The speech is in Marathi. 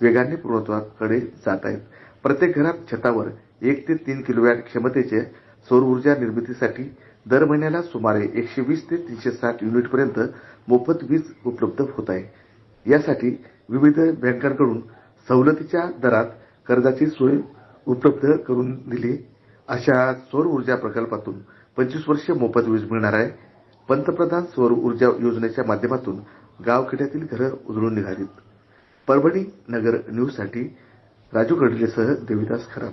वेगाने पूर्णत्वाकडे जात आहेत. प्रत्येक घरात छतावर एक ते तीन किलोवॅट क्षमतेचे सौर ऊर्जा निर्मितीसाठी दर महिन्याला सुमारे एकशे वीस ते तीनशे साठ युनिटपर्यंत मोफत वीज उपलब्ध होत आहे. यासाठी विविध बँकांकडून सवलतीच्या दरात कर्जाची सोय उपलब्ध करून दिली. अशा सौर ऊर्जा प्रकल्पातून पंचवीस वर्ष मोफत वीज मिळणार आहे. पंतप्रधान सौर ऊर्जा योजनेच्या माध्यमातून गावखेड्यातील घरं उजळून निघालीत. परभणी नगर न्यूजसाठी राजू गडलेसह देविदास खरात.